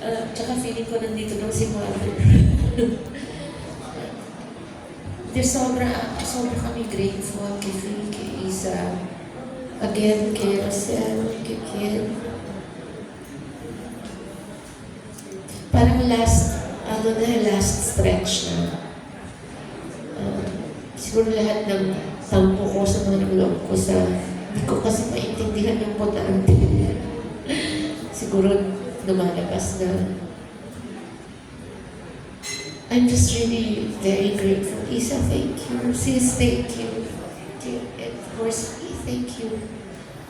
Uh, tsaka feeling ko nandito lang si Mother. There's sobra, sobra kami grateful kay Phil, kay Isa, again, kay Rosel, kay Ken. Parang last, ano na, last stretch na. Uh, siguro lahat ng tampo ko sa mga loob ko sa, hindi ko kasi maintindihan yung botante nila. siguro lumalabas na. I'm just really very grateful. Isa, thank you. Sis, thank you. And of course, E, thank you.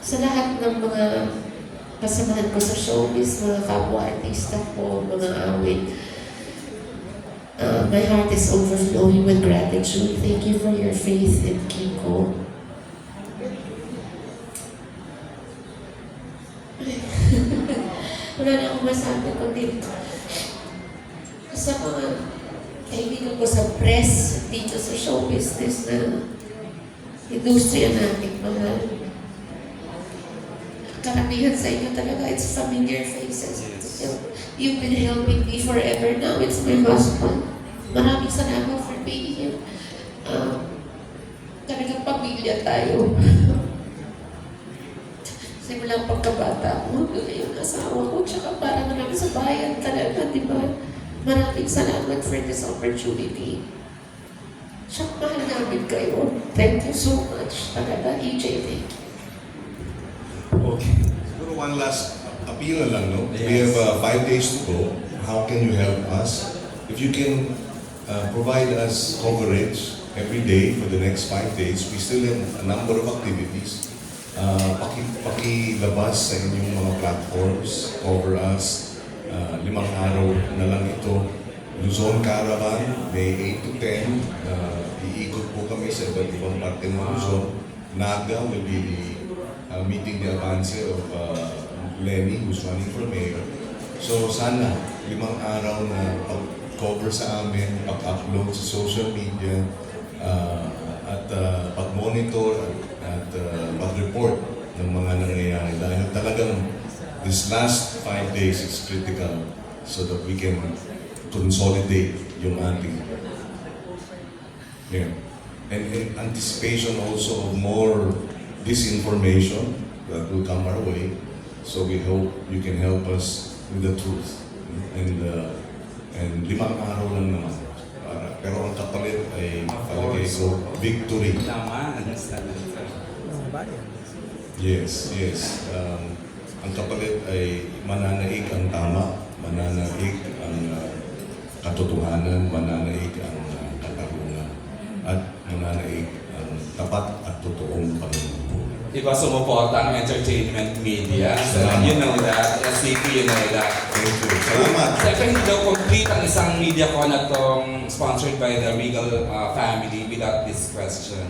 Sa lahat ng mga kasamahan ko sa showbiz, mga kapwa-artista ko, mga awit, uh, my heart is overflowing with gratitude. Thank you for your faith in Kiko. Wala na akong masabi kundi sa mga kaibigan ko sa press dito sa show business na industriya natin, mga karamihan sa inyo talaga, it's familiar faces. You've been helping me forever now. It's my husband. Maraming salamat for being here. Um, talagang pamilya tayo. Simula pagkabata ko, hanggang yung asawa bayan talaga, di ba? Maraming salamat for this opportunity. Tsaka mahal namin kayo. Thank you so much. Talaga, EJ, thank you. Okay. Siguro one last appeal na lang, no? We Yes. have uh, five days to go. How can you help us? If you can uh, provide us coverage every day for the next five days, we still have a number of activities. Uh, paki, pakilabas sa inyong mga platforms, cover us. Uh, limang araw na lang ito. Luzon Caravan, May 8 to 10. Uh, iikot po kami sa iba't ibang parte ng Luzon. Naga will be the uh, meeting the advance of uh, Lenny who's running for mayor. So sana limang araw na pag-cover sa amin, pag-upload sa social media, uh, at uh, pag-monitor at uh, pag-report ng mga nangyayari. Dahil talagang this last five days is critical so that we can consolidate yung ating yeah. And in anticipation also of more disinformation that will come our way. So we hope you can help us with the truth. And uh, and limang araw lang naman. Para, pero ang kapalit ay palagay ko victory. Naman, understand. Yes, yes. Um, ang kapalit ay mananaig ang tama, mananaig ang uh, katotohanan, mananaig ang uh, katarungan, at mananaig ang tapat at totoong panunumpo. Diba sumuporta ang entertainment media? So, Salamat. you know that. SCP, you know that. Thank you. Salamat. Siyempre, hindi daw complete ang isang media con na tong sponsored by the Regal uh, family without this question.